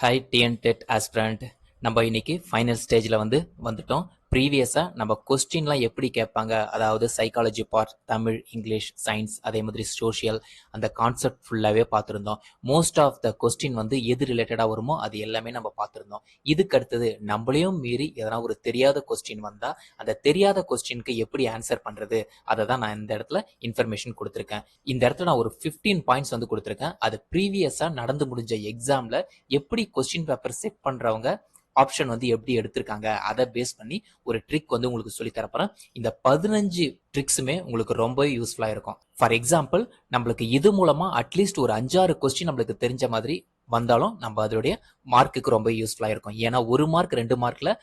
Hi TN dead aspirant நம்ம இன்னைக்கு final ஸ்டேஜில் வந்து வந்துட்டோம். ப்ரீவியஸாக நம்ம கொஸ்டின்லாம் எப்படி கேட்பாங்க? அதாவது psychology part Tamil English science அதே மாதிரி சோஷியல் அந்த கான்செப்ட் ஃபுல்லாகவே பார்த்துருந்தோம். மோஸ்ட் ஆஃப் த கொஸ்டின் வந்து எது ரிலேட்டடாக வருமோ அது எல்லாமே நம்ம பார்த்துருந்தோம். இதுக்கு அடுத்தது நம்மளையும் மீறி எதனா ஒரு தெரியாத கொஸ்டின் வந்தால் அந்த தெரியாத கொஸ்டினுக்கு எப்படி ஆன்சர் பண்ணுறது அதை தான் நான் இந்த இடத்துல இன்ஃபர்மேஷன் கொடுத்துருக்கேன். இந்த இடத்துல நான் ஒரு ஃபிஃப்டீன் பாயிண்ட்ஸ் வந்து கொடுத்துருக்கேன். அது ப்ரீவியஸாக நடந்து முடிஞ்ச எக்ஸாமில் எப்படி கொஸ்டின் பேப்பர் செட் பண்ணுறவங்க ஆப்ஷன் வந்து எப்படி எடுத்திருக்காங்க அதை பேஸ் பண்ணி ஒரு ட்ரிக் வந்து உங்களுக்கு சொல்லி தரப்போறேன். இந்த பதினஞ்சு ட்ரிக்ஸுமே உங்களுக்கு ரொம்ப யூஸ்ஃபுல்லாக இருக்கும். ஃபார் எக்ஸாம்பிள் நம்மளுக்கு இது மூலமா அட்லீஸ்ட் ஒரு அஞ்சாறு கொஸ்டின் நம்மளுக்கு தெரிஞ்ச மாதிரி வந்தாலும் நம்ம அதோடைய மார்க்குக்கு ரொம்ப யூஸ்ஃபுல்லாக இருக்கும். ஏன்னா ஒரு மார்க் ரெண்டு மார்க்ல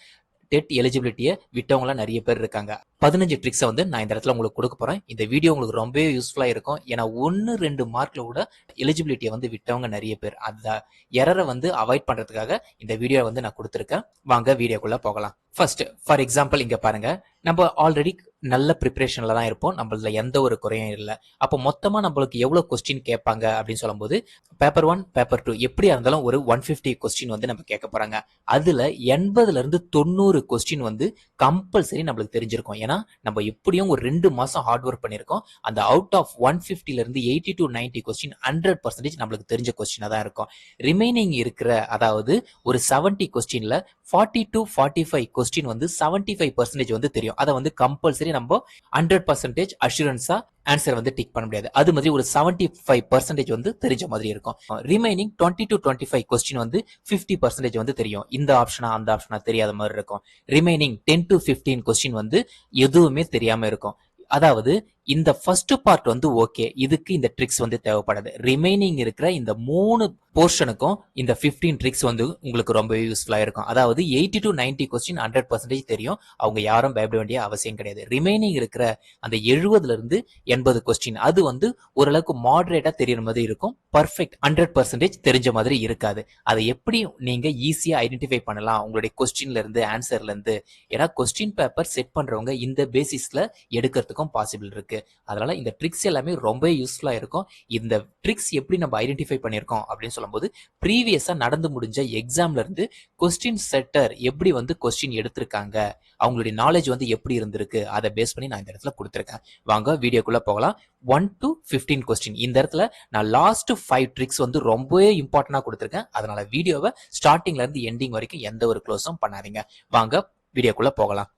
டெட் எலிஜிபிலிட்டியை விட்டவங்களாம் நிறைய பேர் இருக்காங்க. பதினஞ்சு ட்ரிக்ஸை வந்து நான் இந்த இடத்துல உங்களுக்கு கொடுக்க போகிறேன் இந்த வீடியோ உங்களுக்கு ரொம்பவே யூஸ்ஃபுல்லாக இருக்கும். ஏன்னா ஒன்று ரெண்டு மார்க்கில் கூட எலிஜிபிலிட்டியை வந்து விட்டவங்க நிறைய பேர். அந்த எரரை வந்து அவாய்ட் பண்ணுறதுக்காக இந்த வீடியோ வந்து நான் கொடுத்துருக்கேன். வாங்க வீடியோக்குள்ளே போகலாம். ஃபர்ஸ்ட் ஃபார் எக்ஸாம்பிள் இங்கே பாருங்க. நம்ம ஆல்ரெடி நல்ல ப்ரிப்பரேஷனில் தான் இருப்போம். நம்மள எந்த ஒரு குறையும் இல்லை. அப்போ மொத்தமாக நம்மளுக்கு எவ்வளோ கொஸ்டின் கேட்பாங்க அப்படின்னு சொல்லும்போது பேப்பர் ஒன் பேப்பர் டூ எப்படியா இருந்தாலும் ஒரு ஒன் ஃபிஃப்டி கொஸ்டின் வந்து நம்ம கேட்க போகிறாங்க அதில் எண்பதுலேருந்து தொண்ணூறு கொஸ்டின் வந்து கம்பல்சரி நம்மளுக்கு தெரிஞ்சிருக்கும். ஏன்னா நம்ம எப்படியும் ஒரு ரெண்டு மாசம் ஹார்ட் ஒர்க் பண்ணியிருக்கோம். அந்த அவுட் ஆஃப் ஒன் ஃபிஃப்டில இருந்து eighty to ninety question hundred percentage நம்மளுக்கு தெரிஞ்ச கொஸ்டினா தான் இருக்கும். ரிமைனிங் இருக்கிற அதாவது ஒரு செவன்டி கொஸ்டின்ல forty to forty five question வந்து செவன்டி ஃபைவ் பர்சன்டேஜ் வந்து தெரியும். அதை வந்து கம்பல்சரி நம்ம ஹண்ட்ரட் பர்சன்டேஜ் அஷூரன்ஸா ஆன்சர் வந்து டிக் பண்ண முடியாது. அது மாதிரி ஒரு செவன்டி ஃபைவ் பர்சன்டேஜ் வந்து தெரிஞ்ச மாதிரி இருக்கும். Remaining twenty to twenty five question வந்து ஃபிஃப்டி பர்சன்டேஜ் வந்து தெரியும். இந்த ஆப்ஷனா அந்த ஆப்ஷனா தெரியாத மாதிரி இருக்கும். Remaining ten to fifteen question வந்து எதுவுமே தெரியாம இருக்கும். அதாவது இந்த ஃபர்ஸ்ட் பார்ட் வந்து ஓகே இதுக்கு இந்த ட்ரிக்ஸ் வந்து தேவைப்படாது. ரிமைனிங் இருக்கிற இந்த மூணு போர்ஷனுக்கும் இந்த 15 ட்ரிக்ஸ் வந்து உங்களுக்கு ரொம்ப யூஸ்ஃபுல்லாக இருக்கும். அதாவது eighty to ninety question hundred percentage தெரியும். அவங்க யாரும் பயப்பட வேண்டிய அவசியம் கிடையாது. ரிமைனிங் இருக்கிற அந்த எழுபதுல இருந்து எண்பது கொஸ்டின் அது வந்து ஓரளவுக்கு மாடரேட்டா தெரியற மாதிரி இருக்கும். பர்ஃபெக்ட் ஹண்ட்ரட் பர்சன்டேஜ் தெரிஞ்ச மாதிரி இருக்காது. அதை எப்படி நீங்க ஈஸியா ஐடென்டிஃபை பண்ணலாம்? உங்களுடைய கொஸ்டின்ல இருந்து ஆன்சர்ல இருந்து. ஏன்னா கொஸ்டின் பேப்பர் செட் பண்றவங்க இந்த பேசிஸ்ல எடுக்கிறதுக்கும் பாசிபிள் இருக்கு. அதனால இந்த ட்ரிக்ஸ் எல்லாமே ரொம்ப யூஸ்ஃபுல்லா இருக்கும். இந்த ட்ரிக்ஸ் எப்படி நம்ம ஐடென்டிஃபை பண்ணியிருக்கோம் அப்படின்னு சொல்லும்போது ப்ரீவியஸா நடந்து முடிஞ்ச எக்ஸாம்ல இருந்து கொஸ்டின் செட்டர் எப்படி வந்து கொஸ்டின் எடுத்திருக்காங்க அவங்களுடைய நாலேஜ் வந்து எப்படி இருந்திருக்கு அதை பேஸ் பண்ணி நான் இந்த இடத்துல கொடுத்துருக்கேன். வாங்க வீடியோக்குள்ள போகலாம். ஒன் டு ஃபிஃப்டீன் கொஸ்டின் இந்த இடத்துல நான் லாஸ்ட் ஃபைவ் ட்ரிக்ஸ் வந்து ரொம்பவே இம்பார்ட்டண்டா கொடுத்துருக்கேன். அதனால வீடியோவை ஸ்டார்டிங்ல இருந்து எண்டிங் வரைக்கும் எந்த ஒரு க்ளோஸும் பண்ணாதீங்க. வாங்க வீடியோக்குள்ள போகலாம்.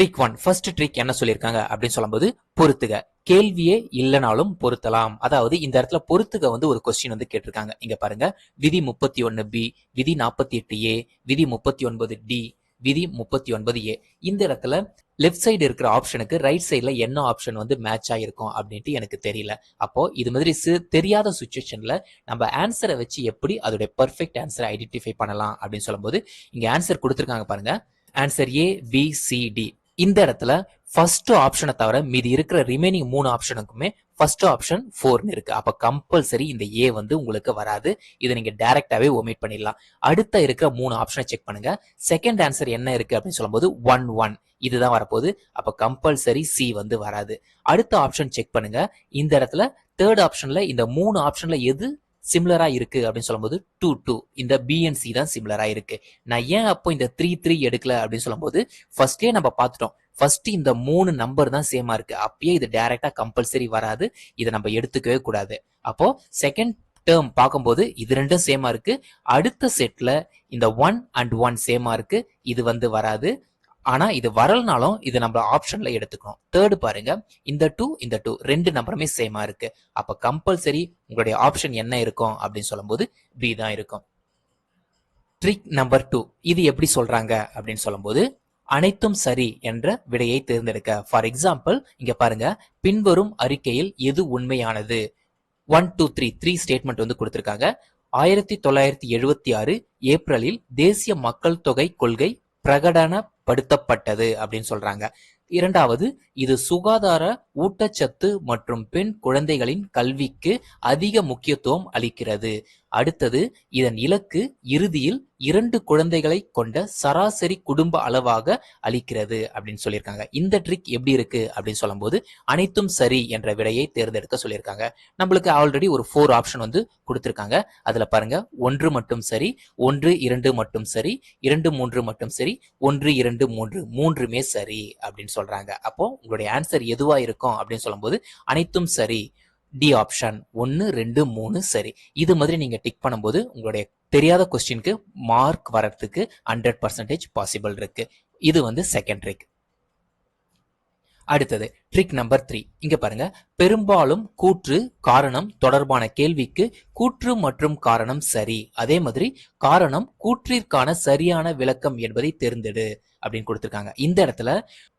ட்ரிக் ஒன் ஃபர்ஸ்ட் ட்ரிக் என்ன சொல்லியிருக்காங்க அப்படின்னு சொல்லும்போது பொறுத்துக கேள்வியே இல்லைனாலும் பொருத்தலாம். அதாவது இந்த இடத்துல பொறுத்துக வந்து ஒரு கொஸ்டின் வந்து கேட்டிருக்காங்க. இங்க பாருங்க. விதி முப்பத்தி ஒன்னு பி விதி நாற்பத்தி எட்டு ஏ விதி முப்பத்தி ஒன்பது டி விதி முப்பத்தி ஒன்பது ஏ இந்த இடத்துல லெஃப்ட் சைடு இருக்கிற ஆப்ஷனுக்கு ரைட் சைடில் என்ன ஆப்ஷன் வந்து மேட்ச் ஆகிருக்கும் அப்படின்ட்டு எனக்கு தெரியல. அப்போ இது மாதிரி சி- தெரியாத சுச்சுவேஷனில் நம்ம ஆன்சரை வச்சு எப்படி அதோடைய பர்ஃபெக்ட் ஆன்சரை ஐடென்டிஃபை பண்ணலாம் அப்படின்னு சொல்லும்போது இங்கே ஆன்சர் கொடுத்துருக்காங்க பாருங்க. Answer A B C D இந்த இடத்துல ஃபர்ஸ்ட் ஆப்ஷனை தவிர மீதி இருக்கிற ரிமைனிங் மூணு ஆப்ஷனுக்குமே ஃபர்ஸ்ட் ஆப்ஷன் ஃபோர்னு இருக்கு. அப்ப கம்பல்சரி இந்த ஏ வந்து உங்களுக்கு வராது. இதை நீங்க டைரக்டாவே ஒமிட் பண்ணிடலாம். அடுத்த இருக்கிற மூணு ஆப்ஷனை செக் பண்ணுங்க. செகண்ட் ஆன்சர் என்ன இருக்கு அப்படின்னு சொல்லும்போது ஒன் ஒன் இதுதான் வரப்போகுது. அப்ப கம்பல்சரி சி வந்து வராது. அடுத்த ஆப்ஷன் செக் பண்ணுங்க. இந்த இடத்துல தேர்ட் ஆப்ஷன்ல இந்த மூணு ஆப்ஷன்ல எது சிம்லரா இருக்கு அப்படின்னு சொல்லும்போது டூ டூ இந்த பிஎன்சி தான் சிம்லரா இருக்கு. நான் ஏன் அப்போ இந்த த்ரீ த்ரீ எடுக்கல அப்படின்னு சொல்லும்போது ஃபர்ஸ்டே நம்ம பார்த்துட்டோம். ஃபர்ஸ்ட் இந்த மூணு நம்பர் தான் சேமா இருக்கு. அப்பயே இது டைரக்டா கம்பல்சரி வராது. இதை நம்ம எடுத்துக்கவே கூடாது. அப்போ செகண்ட் டேர்ம் பார்க்கும்போது இது ரெண்டும் சேமா இருக்கு. அடுத்த செட்ல இந்த ஒன் அண்ட் ஒன் சேமா இருக்கு. இது வந்து வராது. ஆனா இது வரலனாலும் இது நம்ம ஆப்ஷன்ல எடுத்துக்கணும். தேர்டு பாருங்க இந்த டூ இந்த டூ ரெண்டு நம்பருமே சேமா இருக்கு. அப்ப கம்பல்சரி உங்களுடைய ஆப்ஷன் என்ன இருக்கும் அப்படின்னு சொல்லும்போது பி தான் இருக்கும். ட்ரிக் நம்பர் டூ இது எப்படி சொல்றாங்க அப்படின்னு சொல்லும்போது அனைத்தும் சரி என்ற விடையை தேர்ந்தெடுக்க. ஃபார் எக்ஸாம்பிள் இங்க பாருங்க பின்வரும் அறிக்கையில் எது உண்மையானது? One two three three statement வந்து கொடுத்திருக்காங்க. ஆயிரத்தி தொள்ளாயிரத்தி எழுபத்தி ஆறு ஏப்ரலில் தேசிய மக்கள் தொகை கொள்கை பிரகடனப்படுத்தப்பட்டது அப்படின்னு சொல்றாங்க. இரண்டாவது இது சுகாதார ஊட்டச்சத்து மற்றும் பெண் குழந்தைகளின் கல்விக்கு அதிக முக்கியத்துவம் அளிக்கிறது. அடுத்தது இதன் இலக்கு இறுதியில் இரண்டு குழந்தைகளை கொண்ட சராசரி குடும்ப அளவாக அளிக்கிறது அப்படின்னு சொல்லியிருக்காங்க. இந்த ட்ரிக் எப்படி இருக்கு அப்படின்னு சொல்லும்போது அனைத்தும் சரி என்ற விடையை தேர்ந்தெடுக்க சொல்லியிருக்காங்க. நம்மளுக்கு ஆல்ரெடி ஒரு ஃபோர் ஆப்ஷன் வந்து கொடுத்துருக்காங்க. அதுல பாருங்க ஒன்று மட்டும் சரி ஒன்று இரண்டு மட்டும் சரி இரண்டு மூன்று மட்டும் சரி ஒன்று இரண்டு மூன்று மூன்றுமே சரி அப்படின்னு சொல்றாங்க. அப்போ உங்களுடைய ஆன்சர் எதுவா இருக்கும் அப்படின்னு சொல்லும்போது அனைத்தும் சரி டி ஆப்ஷன் ஒன்று ரெண்டு மூணு சரி. இது மாதிரி நீங்கள் டிக் பண்ணும்போது உங்களுடைய தெரியாத கொஸ்டினுக்கு மார்க் வரத்துக்கு ஹண்ட்ரட் பர்சன்டேஜ் பாசிபிள் இருக்கு. இது வந்து செகண்ட் ட்ரிக் அடுத்தது ட்ரிக் நம்பர் த்ரீ இங்க பாருங்க பெரும்பாலும் கூற்று காரணம் தொடர்பான கேள்விக்கு கூற்று மற்றும் காரணம் சரி. அதே மாதிரி காரணம் கூற்றிற்கான சரியான விளக்கம் என்பதை தேர்ந்தெடு. அப்படின்னு கொடுத்துருக்காங்க. இந்த இடத்துல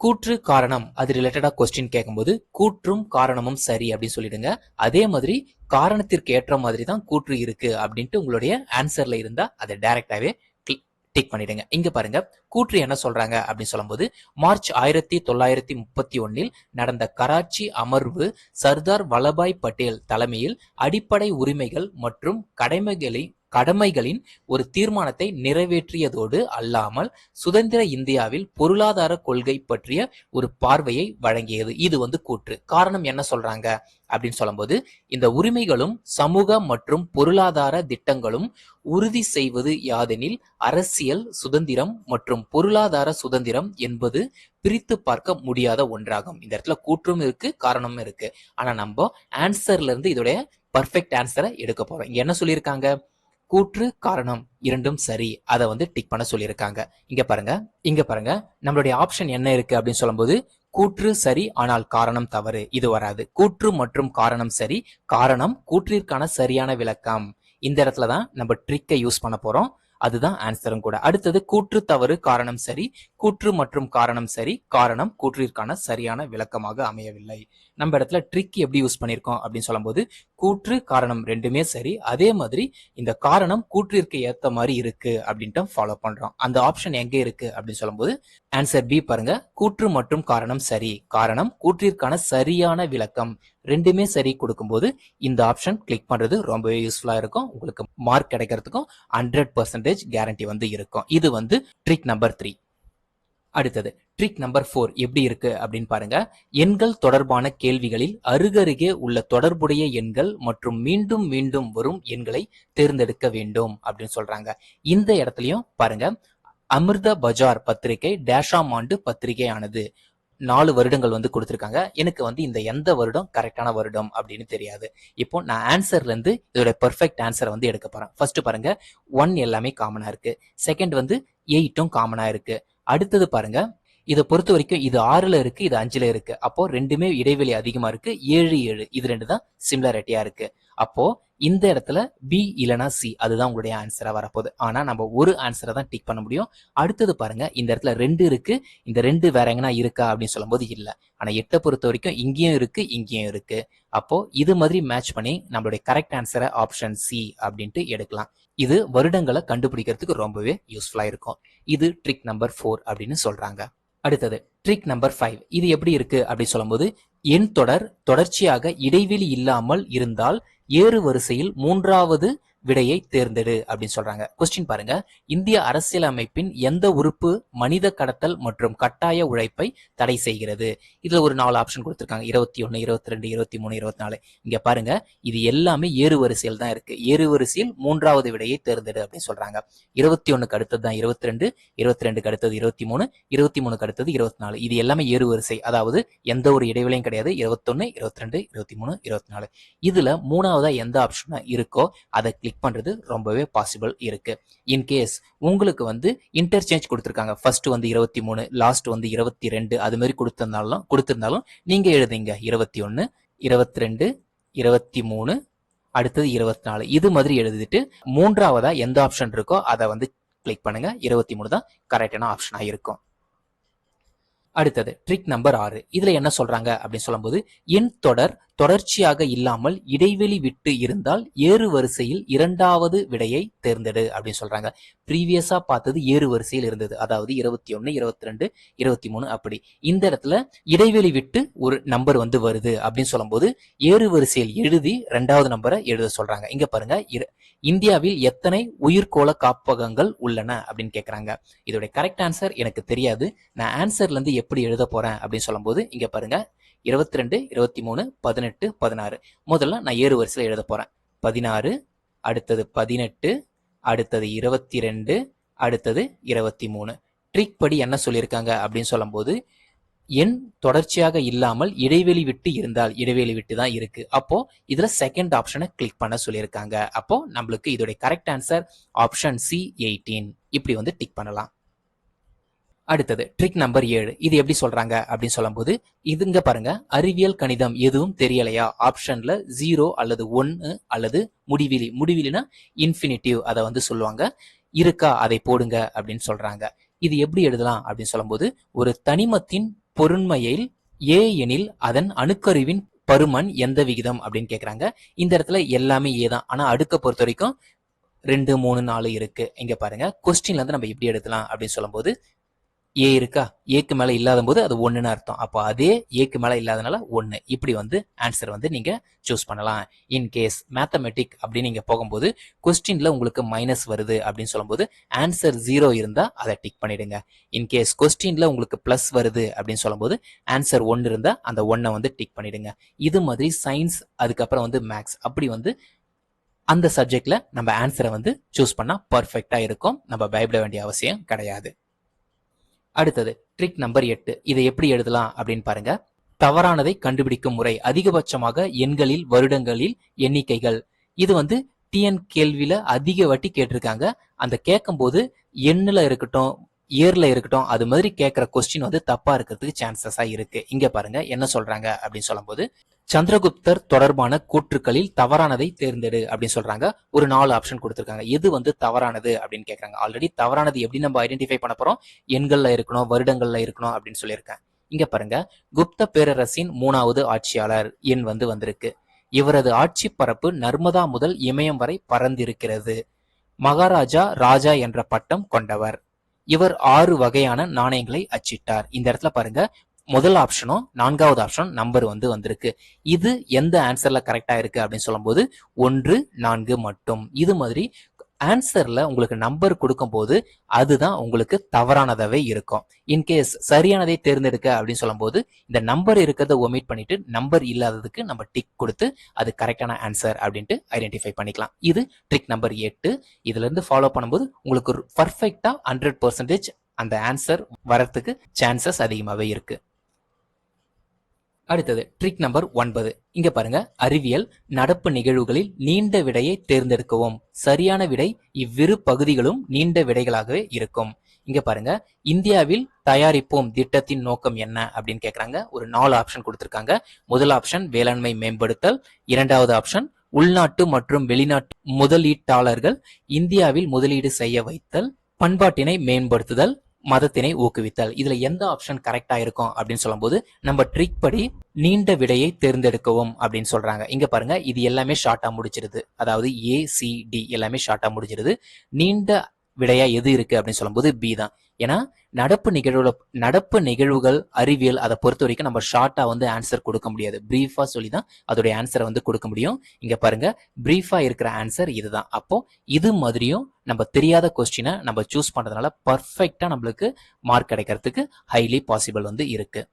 கூற்று காரணம் அது ரிலேட்டடா கொஸ்டின் கேட்கும்போது கூற்றும் காரணமும் சரி அப்படின்னு சொல்லிடுங்க. அதே மாதிரி காரணத்திற்கு ஏற்ற மாதிரி தான் கூற்று இருக்கு அப்படின்ட்டு உங்களுடைய ஆன்சர்ல இருந்தா அதை டைரக்டாவே டிக் பண்ணிடுங்க. இங்க பாருங்க கூற்று என்ன சொல்றாங்க அப்படின்னு சொல்லும்போது மார்ச் ஆயிரத்தி தொள்ளாயிரத்தி முப்பத்தி ஒன்னில் நடந்த கராச்சி அமர்வு சர்தார் வல்லபாய் பட்டேல் தலைமையில் அடிப்படை உரிமைகள் மற்றும் கடமைகளை கடமைகளின் ஒரு தீர்மானத்தை நிறைவேற்றியதோடு அல்லாமல் சுதந்திர இந்தியாவில் பொருளாதார கொள்கை பற்றிய ஒரு பார்வையை வழங்கியது. இது வந்து கூற்று. காரணம் என்ன சொல்றாங்க? அப்படின்னு சொல்லும்போது இந்த உரிமைகளும் சமூக மற்றும் பொருளாதார திட்டங்களும் உறுதி செய்வது யாதெனில் அரசியல் சுதந்திரம் மற்றும் பொருளாதார சுதந்திரம் என்பது பிரித்து பார்க்க முடியாத ஒன்றாகும். இந்த இடத்துல கூற்றும் இருக்கு காரணமும் இருக்கு. ஆனா நம்ம ஆன்சர்ல இருந்து இதோடைய பர்ஃபெக்ட் ஆன்சரை எடுக்க போறோம். என்ன சொல்லியிருக்காங்க? கூற்று காரணம் இரண்டும் சரி. அதை வந்து டிக் பண்ண சொல்லியிருக்காங்க. இங்க பாருங்க இங்க பாருங்க. நம்மளுடைய ஆப்ஷன் என்ன இருக்கு அப்படின்னு சொல்லும்போது கூற்று சரி ஆனால் காரணம் தவறு. இது வராது. கூற்று மற்றும் காரணம் சரி காரணம் கூற்றிற்கான சரியான விளக்கம். இந்த இடத்துல தான் நம்ம ட்ரிக்கை யூஸ் பண்ண போறோம். அதுதான் ஆன்சரும் கூட. அடுத்தது கூற்று தவறு காரணம் சரி கூற்று மற்றும் காரணம் சரி காரணம் கூற்றிற்கான சரியான விளக்கமாக அமையவில்லை. நம்ம இடத்துல ட்ரிக் எப்படி யூஸ் பண்ணியிருக்கோம் அப்படின்னு சொல்லும்போது கூற்று காரணம் ரெண்டுமே சரி. அதே மாதிரி இந்த காரணம் கூற்றிற்கு ஏத்த மாதிரி இருக்கு அப்படின்ட்டு ஃபாலோ பண்றோம். அந்த ஆப்ஷன் எங்க இருக்கு அப்படின்னு சொல்லும்போது ஆன்சர் பி பாருங்க. கூற்று மற்றும் காரணம் சரி. காரணம் கூற்றிற்கான சரியான விளக்கம். ரெண்டுமே சரி கொடுக்கும்போது இந்த ஆப்ஷன் கிளிக் பண்றது ரொம்பவே யூஸ்ஃபுல்லா இருக்கும். உங்களுக்கு மார்க் கிடைக்கிறதுக்கும் ஹண்ட்ரட் பர்சன்டேஜ் கேரண்டி வந்து இருக்கும். இது வந்து ட்ரிக் நம்பர் த்ரீ அடுத்தது ட்ரிக் நம்பர் ஃபோர் எப்படி இருக்கு அப்படின்னு பாருங்க. எண்கள் தொடர்பான கேள்விகளில் அருகருகே உள்ள தொடர்புடைய எண்கள் மற்றும் மீண்டும் மீண்டும் வரும் எண்களை தேர்ந்தெடுக்க வேண்டும் அப்படின்னு சொல்றாங்க. இந்த இடத்துலயும் பாருங்க அமிர்த பஜார் பத்திரிகை டேஷாம் ஆண்டு பத்திரிகையானது. நாலு வருடங்கள் வந்து கொடுத்துருக்காங்க. எனக்கு வந்து இந்த எந்த வருடம் கரெக்டான வருடம் அப்படின்னு தெரியாது. இப்போ நான் ஆன்சர்ல இருந்து இதோட பெர்ஃபெக்ட் ஆன்சரை வந்து எடுக்க போறேன். ஃபர்ஸ்ட் பாருங்க ஒன் எல்லாமே காமனா இருக்கு. செகண்ட் வந்து எயிட்டும் காமனா இருக்கு. அடுத்தது பாருங்க. இதை பொறுத்த வரைக்கும் இது ஆறுல இருக்கு இது அஞ்சுல இருக்கு. அப்போ ரெண்டுமே இடைவெளி அதிகமா இருக்கு. ஏழு ஏழு. இது ரெண்டு தான் சிமிலாரிட்டியா இருக்கு. அப்போ இந்த இடத்துல பி இல்லைனா சி அதுதான் உங்களுடைய ஆன்சராக வரப்போகுது. ஆனால் நம்ம ஒரு ஆன்சரை தான் டிக் பண்ண முடியும். அடுத்தது பாருங்க இந்த இடத்துல ரெண்டு இருக்கு இந்த ரெண்டு வேற எங்கன்னா இருக்கா அப்படின்னு சொல்லும்போது இல்லை. ஆனால் எட்டை பொறுத்த வரைக்கும் இங்கேயும் இருக்கு இங்கேயும் இருக்கு. அப்போ இது மாதிரி மேட்ச் பண்ணி நம்மளுடைய கரெக்ட் ஆன்சரை ஆப்ஷன் சி அப்படின்ட்டு எடுக்கலாம். இது வருடங்களை கண்டுபிடிக்கிறதுக்கு ரொம்பவே யூஸ்ஃபுல்லாக இருக்கும். இது ட்ரிக் நம்பர் ஃபோர் அப்படின்னு சொல்றாங்க. அடுத்தது ட்ரிக் நம்பர் ஃபைவ் இது எப்படி இருக்கு அப்படி சொல்லும்போது எண் தொடர் தொடர்ச்சியாக இடைவெளி இல்லாமல் இருந்தால் ஏறு வரிசையில் மூன்றாவது விடையை தேர்ந்தெடு அப்படின்னு சொல்றாங்க. கொஸ்டின் பாருங்க. இந்திய அரசியலமைப்பின் எந்த உறுப்பு மனித கடத்தல் மற்றும் கட்டாய உழைப்பை தடை செய்கிறது? இதுல ஒரு நாலு ஆப்ஷன் கொடுத்திருக்காங்க. இருபத்தி ஒன்னு இருபத்தி ரெண்டு இருபத்தி மூணு இருபத்தி நாலு. இங்க பாருங்க. இது எல்லாமே ஏறு வரிசையில் தான் இருக்கு. ஏறு வரிசையில் மூன்றாவது விடையை தேர்ந்தெடு அப்படின்னு சொல்றாங்க. இருபத்தி ஒண்ணுக்கு அடுத்தது தான் இருபத்தி ரெண்டு இருபத்தி ரெண்டுக்கு அடுத்தது இருபத்தி மூணு இருபத்தி மூணுக்கு அடுத்தது இருபத்தி நாலு. இது எல்லாமே ஏறு வரிசை. அதாவது எந்த ஒரு இடைவெளியும் கிடையாது. இருபத்தொன்னு இருபத்தி ரெண்டு இருபத்தி மூணு இருபத்தி நாலு. இதுல மூணாவதா எந்த ஆப்ஷன் இருக்கோ அதை கிளிக் பண்றது ரொம்பவே பாசிபிள் இருக்கு. இன்கேஸ் உங்களுக்கு வந்து இன்டர்சேஞ்ச் கொடுத்துருக்காங்க. ஃபர்ஸ்ட் வந்து இருபத்தி மூணு லாஸ்ட் வந்து இருபத்தி ரெண்டு அது மாதிரி கொடுத்துருந்தாலும் கொடுத்துருந்தாலும் நீங்கள் எழுதுங்க. இருபத்தி ஒன்னு இருபத்தி ரெண்டு இருபத்தி மூணு அடுத்தது இருபத்தி நாலு. இது மாதிரி எழுதிட்டு மூன்றாவதா எந்த ஆப்ஷன் இருக்கோ அதை வந்து கிளிக் பண்ணுங்க. இருபத்தி மூணு தான் கரெக்டான ஆப்ஷனாக இருக்கும். அடுத்தது ட்ரிக் நம்பர் ஆறு. இதுல என்ன சொல்றாங்க அப்படின்னு சொல்லும்போது எண் தொடர் தொடர்ச்சியாக இல்லாமல் இடைவெளி விட்டு இருந்தால் ஏறு வரிசையில் இரண்டாவது விடையை தேர்ந்தெடு அப்படின்னு சொல்றாங்க. ப்ரீவியஸா பார்த்தது ஏறு வரிசையில் இருந்தது. அதாவது இருபத்தி ஒன்னு இருபத்தி ரெண்டு இருபத்தி மூணு அப்படி. இந்த இடத்துல இடைவெளி விட்டு ஒரு நம்பர் வந்து வருது அப்படின்னு சொல்லும்போது ஏறு வரிசையில் எழுதி ரெண்டாவது நம்பரை எழுத சொல்றாங்க. இங்க பாருங்க இந்தியாவில் எத்தனை உயிர்கோள காப்பகங்கள் உள்ளன அப்படின்னு கேக்குறாங்க. இதோட கரெக்ட் ஆன்சர் எனக்கு தெரியாது. நான் ஆன்சர்ல இருந்து எப்படி எழுத போறேன் அப்படின்னு சொல்லும்போது இங்க பாருங்க இருபத்தி ரெண்டு இருபத்தி மூணு பதினெட்டு பதினாறு. முதல்ல நான் ஏறு வரிசையில் எழுத போறேன். பதினாறு அடுத்தது பதினெட்டு அடுத்தது இருபத்தி ரெண்டு அடுத்தது இருபத்தி மூணு ட்ரிக் படி என்ன சொல்லியிருக்காங்க அப்படின்னு சொல்லும்போது எண் தொடர்ச்சியாக இல்லாமல் இடைவெளி விட்டு இருந்தால் இடைவெளி விட்டு தான் இருக்கு. அப்போ இதுல செகண்ட் ஆப்ஷனை கிளிக் பண்ண சொல்லியிருக்காங்க. அப்போ நம்மளுக்கு இதோட correct answer option C eighteen இப்படி வந்து டிக் பண்ணலாம். அடுத்தது ட்ரிக் நம்பர் ஏழு. இது எப்படி சொல்றாங்க அப்படின்னு சொல்லும்போது இதுங்க பாருங்க அறிவியல் கணிதம் எதுவும் தெரியலையா? ஆப்ஷன்ல ஜீரோ அல்லது ஒன்னு அல்லது முடிவிலி. முடிவிலினா இன்ஃபினிட்டிவ் அதை வந்து சொல்லுவாங்க. இருக்கா? அதை போடுங்க அப்படின்னு சொல்றாங்க. இது எப்படி எழுதலாம் அப்படின்னு சொல்லும்போது ஒரு தனிமத்தின் பொருண்மையில் ஏ எனில் அதன் அணுக்கருவின் பருமன் எந்த விகிதம் அப்படின்னு கேக்குறாங்க. இந்த இடத்துல எல்லாமே ஏ தான். ஆனா அடுக்க பொறுத்த வரைக்கும் ரெண்டு மூணு நாலு இருக்கு. இங்க பாருங்க கொஸ்டின்ல இருந்து நம்ம எப்படி எடுக்கலாம் அப்படின்னு சொல்லும்போது ஏ இருக்கா? ஏக்கு மேலே இல்லாத போது அது ஒன்றுன்னு அர்த்தம். அப்போ அதே ஏக்கு மேலே இல்லாதனால ஒன்று இப்படி வந்து ஆன்சர் வந்து நீங்கள் சூஸ் பண்ணலாம். இன் கேஸ் மேத்தமெட்டிக் அப்படின்னு நீங்கள் போகும்போது கொஸ்டினில் உங்களுக்கு மைனஸ் வருது அப்படின்னு சொல்லும்போது ஆன்சர் ஜீரோ இருந்தால் அதை டிக் பண்ணிடுங்க. இன் கேஸ் உங்களுக்கு ப்ளஸ் வருது அப்படின்னு சொல்லும்போது ஆன்சர் ஒன்று இருந்தால் அந்த ஒன்றை வந்து டிக் பண்ணிடுங்க. இது மாதிரி சயின்ஸ் அதுக்கப்புறம் வந்து மேக்ஸ் அப்படி வந்து அந்த சப்ஜெக்டில் நம்ம ஆன்சரை வந்து சூஸ் பண்ணால் பர்ஃபெக்டாக இருக்கும். நம்ம பயப்பட வேண்டிய அவசியம் கிடையாது. அடுத்தது ட்ரிக் நம்பர் எட்டு. இதை எப்படி எழுதலாம் அப்படின்னு பாருங்க. தவறானதை கண்டுபிடிக்கும் முறை. அதிகபட்சமாக எண்களில் வருடங்களில் எண்ணிக்கைகள். இது வந்து டிஎன் கேள்வியில அதிக வட்டி கேட்டிருக்காங்க. அந்த கேட்கும் போது எண்ணில் இருக்கட்டும் இயர்ல இருக்கட்டும் அது மாதிரி கேட்கிற கொஸ்டின் வந்து தப்பா இருக்கிறதுக்கு சான்சஸா இருக்கு. இங்க பாருங்க என்ன சொல்றாங்க அப்படின்னு சொல்லும்போது சந்திரகுப்தர் தொடர்பான கூற்றுக்களில் தவறானதை தேர்ந்தெடு அப்படின்னு சொல்றாங்க. ஒரு நாலு ஆப்ஷன் கொடுத்துருக்காங்க. எது வந்து தவறானது அப்படின்னு கேட்கறாங்க ஆல்ரெடி தவறானது எப்படி நம்ம ஐடென்டிஃபை பண்ண போறோம்? எண்கள்ல இருக்கணும் வருடங்கள்ல இருக்கணும் அப்படின்னு சொல்லியிருக்கேன். இங்க பாருங்க. குப்த பேரரசின் மூணாவது ஆட்சியாளர் எண் வந்து வந்திருக்கு. இவரது ஆட்சி பரப்பு நர்மதா முதல் இமயம் வரை பறந்திருக்கிறது மகாராஜா ராஜா என்ற பட்டம் கொண்டவர். இவர் ஆறு வகையான நாணயங்களை அச்சிட்டார். இந்த இடத்துல பாருங்க. முதல் ஆப்ஷனும் நான்காவது ஆப்ஷன் நம்பர் வந்து வந்திருக்கு. இது எந்த ஆன்சர்ல கரெக்டா இருக்கு அப்படின்னு சொல்லும்போது ஒன்று நான்கு மட்டும். இது மாதிரி ஆன்சர்ல உங்களுக்கு நம்பர் கொடுக்கும் போது அதுதான் உங்களுக்கு தவறானதாவே இருக்கும். இன்கேஸ் சரியானதை தேர்ந்தெடுக்க அப்படின்னு சொல்லும்போது இந்த நம்பர் இருக்கிறத ஒமிட் பண்ணிட்டு நம்பர் இல்லாததுக்கு நம்ம டிக் கொடுத்து அது கரெக்டான ஆன்சர் அப்படின்ட்டு ஐடென்டிஃபை பண்ணிக்கலாம். இது ட்ரிக் நம்பர் எட்டு. இதுல இருந்து ஃபாலோ பண்ணும்போது உங்களுக்கு ஒரு பர்ஃபெக்டா ஹண்ட்ரட் பர்சன்டேஜ் அந்த ஆன்சர் வரத்துக்கு சான்சஸ் அதிகமாகவே இருக்கு. அடுத்தது ட்ரிக் நம்பர் ஒன்பது. இங்க பாருங்க அறிவியல் நடப்பு நிகழ்வுகளில் நீண்ட விடையை தேர்ந்தெடுக்கவும். சரியான விடை இவ்விரு பகுதிகளும் நீண்ட விடைகளாகவே இருக்கும். இங்க பாருங்க இந்தியாவில் தயாரிப்போம் திட்டத்தின் நோக்கம் என்ன அப்படின்னு கேக்குறாங்க. ஒரு நாலு ஆப்ஷன் கொடுத்திருக்காங்க. முதல் ஆப்ஷன் வேளாண்மை மேம்படுத்தல். இரண்டாவது ஆப்ஷன் உள்நாட்டு மற்றும் வெளிநாட்டு முதலீட்டாளர்கள் இந்தியாவில் முதலீடு செய்ய வைத்தல். பண்பாட்டினை மேம்படுத்துதல். மதத்தினை ஊக்குவித்தல். இதுல எந்த ஆப்ஷன் கரெக்டா இருக்கும் அப்படின்னு சொல்லும்போது நம்ம ட்ரிக் படி நீண்ட விடையை தேர்ந்தெடுக்கவும் அப்படின்னு சொல்றாங்க. இங்க பாருங்க இது எல்லாமே ஷார்ட்டா முடிச்சிருது. அதாவது ஏ சி டி எல்லாமே ஷார்ட்டா முடிச்சிருது. நீண்ட விடையா எது இருக்கு அப்படின்னு சொல்லும்போது பி தான். ஏன்னா நடப்பு நிகழ்வுல நடப்பு நிகழ்வுகள் அறிவியல் அதை பொறுத்த வரைக்கும் நம்ம ஷார்ட்டா வந்து ஆன்சர் கொடுக்க முடியாது. ப்ரீஃபாக சொல்லி தான் அதோடைய ஆன்சரை வந்து கொடுக்க முடியும். இங்க பாருங்க ப்ரீஃபாக இருக்கிற ஆன்சர் இதுதான். அப்போ இது மாதிரியும் நம்ம தெரியாத கொஸ்டினை நம்ம சூஸ் பண்றதுனால பர்ஃபெக்டா நம்மளுக்கு மார்க் கிடைக்கிறதுக்கு ஹைலி பாசிபிள் வந்து இருக்கு.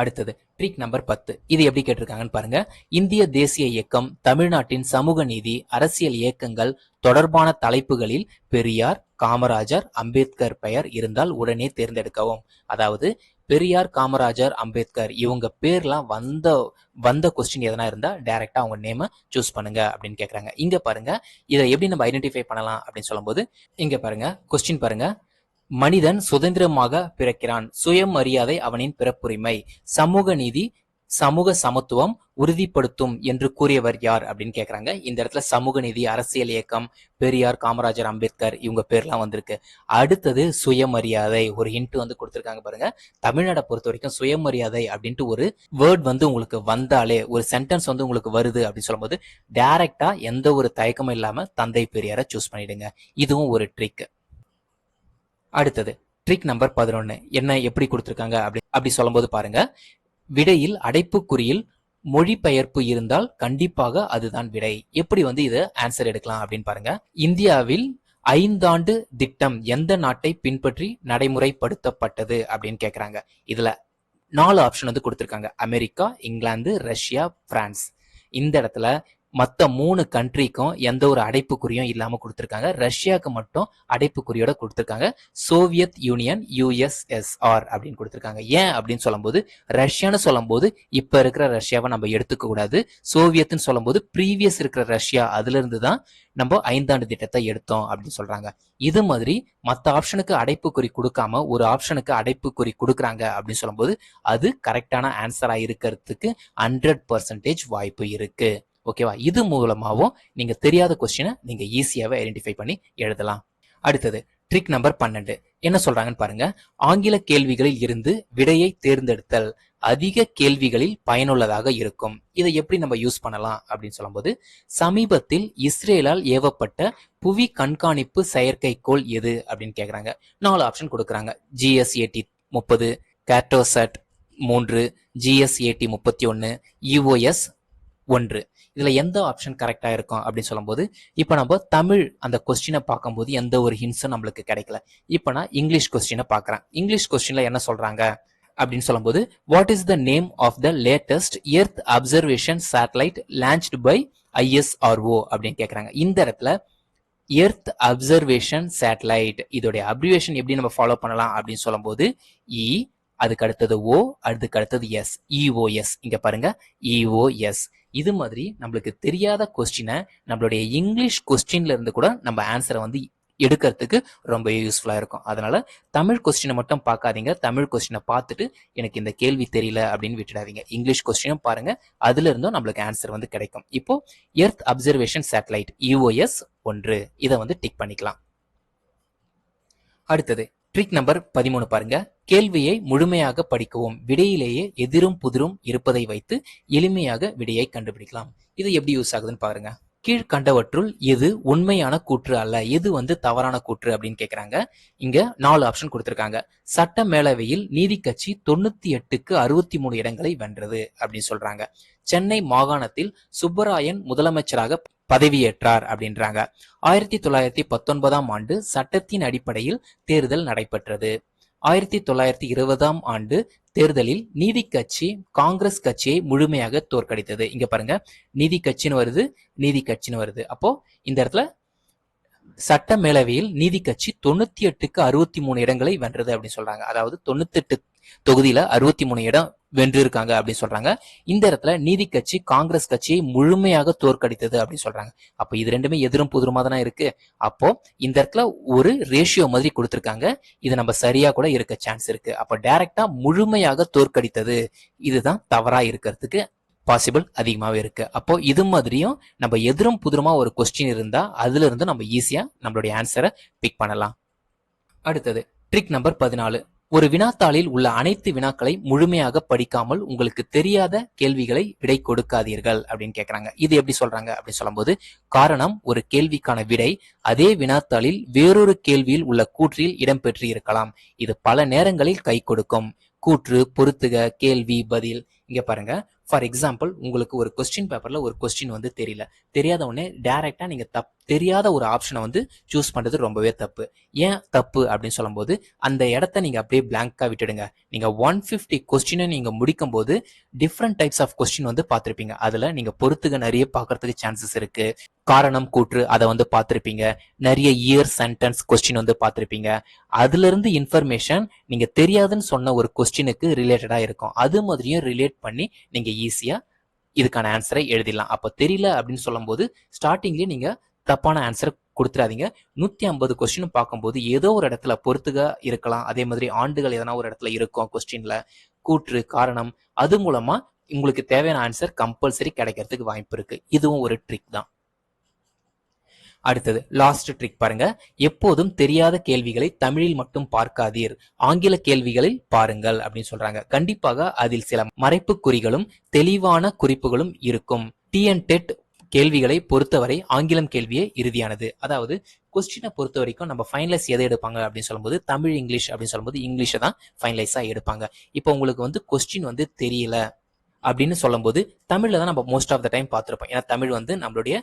அடுத்தது ட்ரிக் நம்பர் பத்து. இது எப்படி கேட்டிருக்காங்கன்னு பாருங்க. இந்திய தேசிய இயக்கம் தமிழ்நாட்டின் சமூக நீதி அரசியல் இயக்கங்கள் தொடர்பான தலைப்புகளில் பெரியார் காமராஜர் அம்பேத்கர் பெயர் இருந்தால் உடனே தேர்ந்தெடுக்கவும். அதாவது பெரியார் காமராஜர் அம்பேத்கர் இவங்க பேர்லாம் வந்த வந்த கொஸ்டின் எதனா இருந்தா டைரக்டா அவங்க நேம சூஸ் பண்ணுங்க அப்படின்னு கேக்குறாங்க. இங்க பாருங்க இதை எப்படி நம்ம ஐடென்டிஃபை பண்ணலாம் அப்படின்னு சொல்லும்போது இங்க பாருங்க கொஸ்டின் பாருங்க. மனிதன் சுதந்திரமாக பிறக்கிறான். சுயமரியாதை அவனின் பிறப்புரிமை. சமூக நீதி சமூக சமத்துவம் உறுதிப்படுத்தும் என்று கூறியவர் யார் அப்படின்னு கேக்குறாங்க. இந்த இடத்துல சமூக நீதி அரசியல் இயக்கம் பெரியார் காமராஜர் அம்பேத்கர் இவங்க பேர்லாம் வந்திருக்கு. அடுத்தது சுயமரியாதை. ஒரு ஹிண்ட் வந்து கொடுத்துருக்காங்க பாருங்க. தமிழ்நாடை பொறுத்த வரைக்கும் சுயமரியாதை அப்படின்ட்டு ஒரு வேர்ட் வந்து உங்களுக்கு வந்தாலே ஒரு சென்டென்ஸ் வந்து உங்களுக்கு வருது அப்படின்னு சொல்லும்போது டைரக்டா எந்த ஒரு தயக்கமும் இல்லாம தந்தை பெரியாரை சூஸ் பண்ணிடுங்க. இதுவும் ஒரு ட்ரிக் அடுத்தது ட்ரிக் நம்பர் பதினொன்று என்ன எப்படி கொடுத்துருக்காங்க அப்படி அப்படி சொல்லும்போது பாருங்க. விடையில் அடைப்புக்குறியில் மொழிபெயர்ப்பு இருந்தால் கண்டிப்பாக அதுதான் விடை. எப்படி வந்து இதை ஆன்சர் எடுக்கலாம் அப்படின்னு பாருங்க. இந்தியாவில் ஐந்தாண்டு திட்டம் எந்த நாட்டை பின்பற்றி நடைமுறைப்படுத்தப்பட்டது அப்படின்னு கேட்குறாங்க இதுல நாலு ஆப்ஷன் வந்து கொடுத்துருக்காங்க. அமெரிக்கா இங்கிலாந்து ரஷ்யா பிரான்ஸ். இந்த இடத்துல மற்ற மூணு கண்ட்ரிக்கும் எந்த ஒரு அடைப்புக்குறியும் இல்லாமல் கொடுத்துருக்காங்க. ரஷ்யாவுக்கு மட்டும் அடைப்புக்குறியோட கொடுத்துருக்காங்க. சோவியத் யூனியன் யூஎஸ்எஸ்ஆர் அப்படின்னு கொடுத்துருக்காங்க. ஏன் அப்படின்னு சொல்லும்போது ரஷ்யான்னு சொல்லும்போது இப்போ இருக்கிற ரஷ்யாவை நம்ம எடுத்துக்க கூடாது. சோவியத்னு சொல்லும்போது ப்ரீவியஸ் இருக்கிற ரஷ்யா அதுலேருந்து தான் நம்ம ஐந்தாண்டு திட்டத்தை எடுத்தோம் அப்படின்னு சொல்கிறாங்க இது மாதிரி மற்ற ஆப்ஷனுக்கு அடைப்புக்குறி கொடுக்காம ஒரு ஆப்ஷனுக்கு அடைப்புக்குறி கொடுக்குறாங்க அப்படின்னு சொல்லும்போது அது கரெக்டான ஆன்சராக இருக்கிறதுக்கு ஹண்ட்ரட் பர்சன்டேஜ் வாய்ப்பு இருக்குது ஓகேவா? இது மூலமாகவும் நீங்கள் தெரியாத கொஸ்டினை நீங்கள் ஈஸியாகவே ஐடென்டிஃபை பண்ணி எழுதலாம். அடுத்தது ட்ரிக் நம்பர் பன்னெண்டு. என்ன சொல்றாங்கன்னு பாருங்க. ஆங்கில கேள்விகளில் இருந்து விடையை தேர்ந்தெடுத்தல் அதிக கேள்விகளில் பயனுள்ளதாக இருக்கும். இதை எப்படி நம்ம யூஸ் பண்ணலாம் அப்படின்னு சொல்லும்போது சமீபத்தில் இஸ்ரேலால் ஏவப்பட்ட புவி கண்காணிப்பு செயற்கைக்கோள் எது அப்படின்னு கேக்குறாங்க. நாலு ஆப்ஷன் கொடுக்குறாங்க. ஜிஎஸ்ஏடி முப்பது கேட்டோசட் மூன்று ஜிஎஸ்ஏடி முப்பத்தி ஒன்று இஓஎஸ் ஒன்று. இதுல எந்த ஆப்ஷன் கரெக்டா இருக்கும் அப்படின்னு சொல்லும்போது இப்போ நம்ம தமிழ் அந்த கொஸ்டினை பார்க்கும்போது எந்த ஒரு ஹிண்ட்ஸும் நம்மளுக்கு கிடைக்கல. இப்போ நான் இங்கிலீஷ் கொஸ்டினை பார்க்குறேன். இங்கிலீஷ் கொஸ்டின்ல என்ன சொல்றாங்க? அப்படின்னு சொல்லும்போது what is the name of the latest earth observation satellite launched by ISRO அப்படின்னு கேட்குறாங்க இந்த இடத்துல எர்த் அப்சர்வேஷன் சேட்டலைட் இதோடைய அப்ரிவேஷன் எப்படி நம்ம ஃபாலோ பண்ணலாம் அப்படின்னு சொல்லும்போது இ அதுக்கு அடுத்தது ஓ அதுக்கு அடுத்தது எஸ் இஓஎஸ் இங்க பாருங்க இஓஎஸ் இது மாதிரி நம்மளுக்கு தெரியாத கொஸ்டினை நம்மளுடைய இங்கிலீஷ் கொஸ்டின்ல இருந்து கூட நம்ம ஆன்சரை வந்து எடுக்கிறதுக்கு ரொம்ப யூஸ்ஃபுல்லாக இருக்கும். அதனால தமிழ் கொஸ்டினை மட்டும் பார்க்காதீங்க. தமிழ் கொஸ்டினை பார்த்துட்டு எனக்கு இந்த கேள்வி தெரியல அப்படின்னு விட்டுடாதீங்க. இங்கிலீஷ் கொஸ்டினும் பாருங்க. அதுல இருந்தும் நம்மளுக்கு ஆன்சர் வந்து கிடைக்கும். இப்போ எர்த் அப்சர்வேஷன் சேட்டலைட் யூஓஎஸ் ஒன்று. இதை வந்து டிக் பண்ணிக்கலாம். அடுத்தது ட்ரிக் நம்பர் பதிமூணு பாருங்க. கேள்வியை முழுமையாக படிக்கவும் விடையிலேயே எதிரும் புதிரும் இருப்பதை வைத்து எளிமையாக விடையை கண்டுபிடிக்கலாம். இது எப்படி யூஸ் ஆகுதுன்னு பாருங்க. கீழ்கண்டவற்றுள் எது உண்மையான கூற்று அல்ல எது வந்து தவறான கூற்று அப்படின்னு கேக்குறாங்க. இங்க நாலு ஆப்ஷன் கொடுத்திருக்காங்க. சட்ட மேலவையில் நீதி கட்சி தொண்ணூத்தி எட்டுக்கு அறுபத்தி மூணு இடங்களை வென்றது அப்படின்னு சொல்றாங்க. சென்னை மாகாணத்தில் சுப்பராயன் முதலமைச்சராக பதவியேற்றார் அப்படின்றாங்க. ஆயிரத்தி தொள்ளாயிரத்தி பத்தொன்பதாம் ஆண்டு சட்டத்தின் அடிப்படையில் தேர்தல் நடைபெற்றது. ஆயிரத்தி தொள்ளாயிரத்தி இருபதாம் ஆண்டு தேர்தலில் நீதி கட்சி காங்கிரஸ் கட்சியை முழுமையாக தோற்கடித்தது. இங்க பாருங்க. நீதி கட்சின்னு வருது நீதி கட்சின்னு வருது. அப்போ இந்த இடத்துல சட்ட மேலவையில் நீதி கட்சி தொண்ணூத்தி எட்டுக்கு அறுபத்தி மூணு இடங்களை வென்றது அப்படின்னு சொல்றாங்க. அதாவது தொண்ணூத்தி எட்டு தொகுதியில அறுபத்தி மூணு இடம் வென்றிருக்காங்க அப்படின்னு சொல்றாங்க. இந்த இடத்துல நீதி கட்சி காங்கிரஸ் கட்சியை முழுமையாக தோற்கடித்தது அப்படின்னு சொல்றாங்க. அப்ப இது ரெண்டுமே எதிரும் புதிருமா தானே இருக்கு. அப்போ இந்த இடத்துல ஒரு ரேஷியோ மாதிரி கொடுத்துருக்காங்க. இது நம்ம சரியா கூட இருக்க சான்ஸ் இருக்கு. அப்ப டைரக்டா முழுமையாக தோற்கடித்தது. இதுதான் தவறா இருக்கிறதுக்கு பாசிபிள் அதிகமாவே இருக்கு. அப்போ இது மாதிரியும் நம்ம எதிரும் புதிருமா ஒரு கொஸ்டின் இருந்தா அதுல இருந்து நம்ம ஈஸியா நம்மளுடைய ஆன்சரை பிக் பண்ணலாம். அடுத்தது ட்ரிக் நம்பர் பதினாலு. ஒரு வினாத்தாளில் உள்ள அனைத்து வினாக்களை முழுமையாக படிக்காமல் உங்களுக்கு தெரியாத கேள்விகளை விடை கொடுக்காதீர்கள் அப்படின்னு கேட்குறாங்க இது எப்படி சொல்றாங்க அப்படின்னு சொல்லும்போது காரணம் ஒரு கேள்விக்கான விடை அதே வினாத்தாளில் வேறொரு கேள்வியில் உள்ள கூற்றில் இடம்பெற்று இருக்கலாம். இது பல நேரங்களில் கை கொடுக்கும். கூற்று பொருத்துக கேள்வி பதில். இங்க பாருங்க. ஃபார் எக்ஸாம்பிள் உங்களுக்கு ஒரு கொஸ்டின் பேப்பரில் ஒரு கொஸ்டின் வந்து தெரியல. தெரியாத உடனே டேரெக்டாக நீங்கள் தப் தெரியாத ஒரு ஆப்ஷனை வந்து சூஸ் பண்ணுறது ரொம்பவே தப்பு. ஏன் தப்பு அப்படின்னு சொல்லும்போது அந்த இடத்த நீங்கள் அப்படியே பிளாங்காக விட்டுடுங்க. நீங்கள் ஒன் ஃபிஃப்டி கொஸ்டினை நீங்கள் முடிக்கும் போது டிஃப்ரெண்ட் டைப்ஸ் ஆஃப் கொஸ்டின் வந்து பார்த்துருப்பீங்க. அதில் நீங்கள் பொறுத்துக நிறைய பார்க்கறதுக்கு சான்சஸ் இருக்குது காரணம் கூற்று அதை வந்து பார்த்துருப்பீங்க. நிறைய இயர் சென்டென்ஸ் கொஸ்டின் வந்து பார்த்துருப்பீங்க. அதுலேருந்து இன்ஃபர்மேஷன் நீங்கள் தெரியாதுன்னு சொன்ன ஒரு கொஸ்டினுக்கு ரிலேட்டடாக இருக்கும். அது மாதிரியும் ரிலேட் பண்ணி நீங்கள் ஈஸியாக இதுக்கான ஆன்சரை எழுதிடலாம். அப்போ தெரியல அப்படின்னு சொல்லும்போது ஸ்டார்டிங்லேயே நீங்கள் தப்பான ஆன்சரை கொடுத்துறாதீங்க நூற்றி ஐம்பது கொஸ்டின் பார்க்கும்போது ஏதோ ஒரு இடத்துல பொறுத்துக இருக்கலாம். அதே மாதிரி ஆண்டுகள் எதனா ஒரு இடத்துல இருக்கும் கொஸ்டினில் கூற்று காரணம் அது மூலமாக உங்களுக்கு தேவையான ஆன்சர் கம்பல்சரி கிடைக்கிறதுக்கு வாய்ப்பு இருக்குது இதுவும் ஒரு ட்ரிக் தான். அடுத்தது லாஸ்ட் ட்ரிக் பாருங்க. எப்போதும் தெரியாத கேள்விகளை தமிழில் மட்டும் பார்க்காதீர். ஆங்கில கேள்விகளில் பாருங்கள் அப்படின்னு சொல்றாங்க. கண்டிப்பாக அதில் சில மறைப்பு குறிகளும் தெளிவான குறிப்புகளும் இருக்கும். டிஎன் டெட் கேள்விகளை பொறுத்தவரை ஆங்கிலம் கேள்வியே இறுதியானது. அதாவது கொஸ்டினை பொறுத்த வரைக்கும் நம்ம ஃபைனலைஸ் எதை எடுப்பாங்க அப்படின்னு சொல்லும்போது தமிழ் இங்கிலீஷ் அப்படின்னு சொல்லும்போது இங்கிலீஷை தான் ஃபைனலைஸாக எடுப்பாங்க. இப்போ உங்களுக்கு வந்து கொஸ்டின் வந்து தெரியல அப்படின்னு சொல்லும்போது தமிழில் தான் நம்ம மோஸ்ட் ஆஃப் த டைம் பார்த்துருப்போம். ஏன்னா தமிழ் வந்து நம்மளுடைய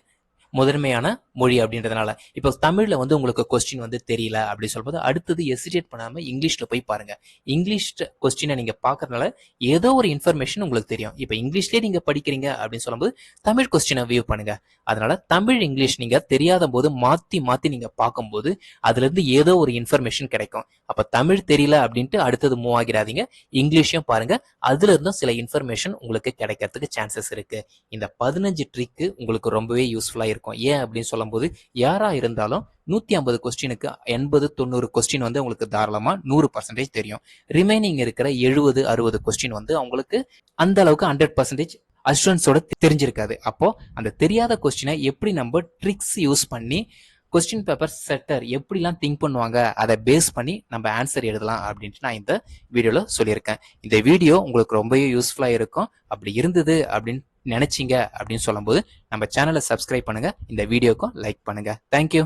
முதன்மையான மொழி அப்படின்றதுனால. இப்போ தமிழில் வந்து உங்களுக்கு கொஸ்டின் வந்து தெரியல அப்படின்னு சொல்லும்போது அடுத்தது எசிடேட் பண்ணாமல் இங்கிலீஷில் போய் பாருங்கள் இங்கிலீஷ் கொஸ்டினை நீங்கள் பார்க்குறதுனால ஏதோ ஒரு இன்ஃபர்மேஷன் உங்களுக்கு தெரியும். இப்போ இங்கிலீஷ்லேயே நீங்கள் படிக்கிறீங்க அப்படின்னு சொல்லும்போது தமிழ் கொஸ்டினை வியூ பண்ணுங்கள் அதனால் தமிழ் இங்கிலீஷ் நீங்கள் தெரியாத போது மாற்றி மாற்றி நீங்கள் பார்க்கும்போது அதுலேருந்து ஏதோ ஒரு இன்ஃபர்மேஷன் கிடைக்கும். அப்போ தமிழ் தெரியல அப்படின்ட்டு அடுத்தது மூவ் ஆகிடாதீங்க. இங்கிலீஷையும் பாருங்கள் அதுலேருந்தும் சில இன்ஃபர்மேஷன் உங்களுக்கு கிடைக்கிறதுக்கு சான்சஸ் இருக்குது இந்த பதினஞ்சு ட்ரிக்கு உங்களுக்கு ரொம்பவே யூஸ்ஃபுல்லாக இருக்கும். ஏன் அப்படின்னு சொல்லும்போது யாராக இருந்தாலும் நூற்றி ஐம்பது கொஸ்டினுக்கு எண்பது தொண்ணூறு கொஸ்டின் வந்து உங்களுக்கு தாராளமாக நூறு பர்சன்டேஜ் தெரியும். ரிமைனிங் இருக்கிற எழுபது அறுபது கொஸ்டின் வந்து அவங்களுக்கு அந்த அளவுக்கு ஹண்ட்ரட் பர்சன்டேஜ் அஸ்டூடெண்ட்ஸோட தெரிஞ்சிருக்காது. அப்போ அந்த தெரியாத கொஸ்டினை எப்படி நம்ம ட்ரிக்ஸ் யூஸ் பண்ணி கொஸ்டின் பேப்பர் செட்டர் எப்படிலாம் திங்க் பண்ணுவாங்க அதை பேஸ் பண்ணி நம்ம ஆன்சர் எழுதலாம் அப்படின்ட்டு நான் இந்த வீடியோவில் சொல்லியிருக்கேன். இந்த வீடியோ உங்களுக்கு ரொம்பவே யூஸ்ஃபுல்லாக இருக்கும். அப்படி இருந்தது அப்படின்னு நினச்சிங்க அப்படின்னு சொல்லும்போது நம்ம சேனலை சப்ஸ்கிரைப் பண்ணுங்கள் இந்த வீடியோக்கும் லைக் பண்ணுங்கள் தேங்க்யூ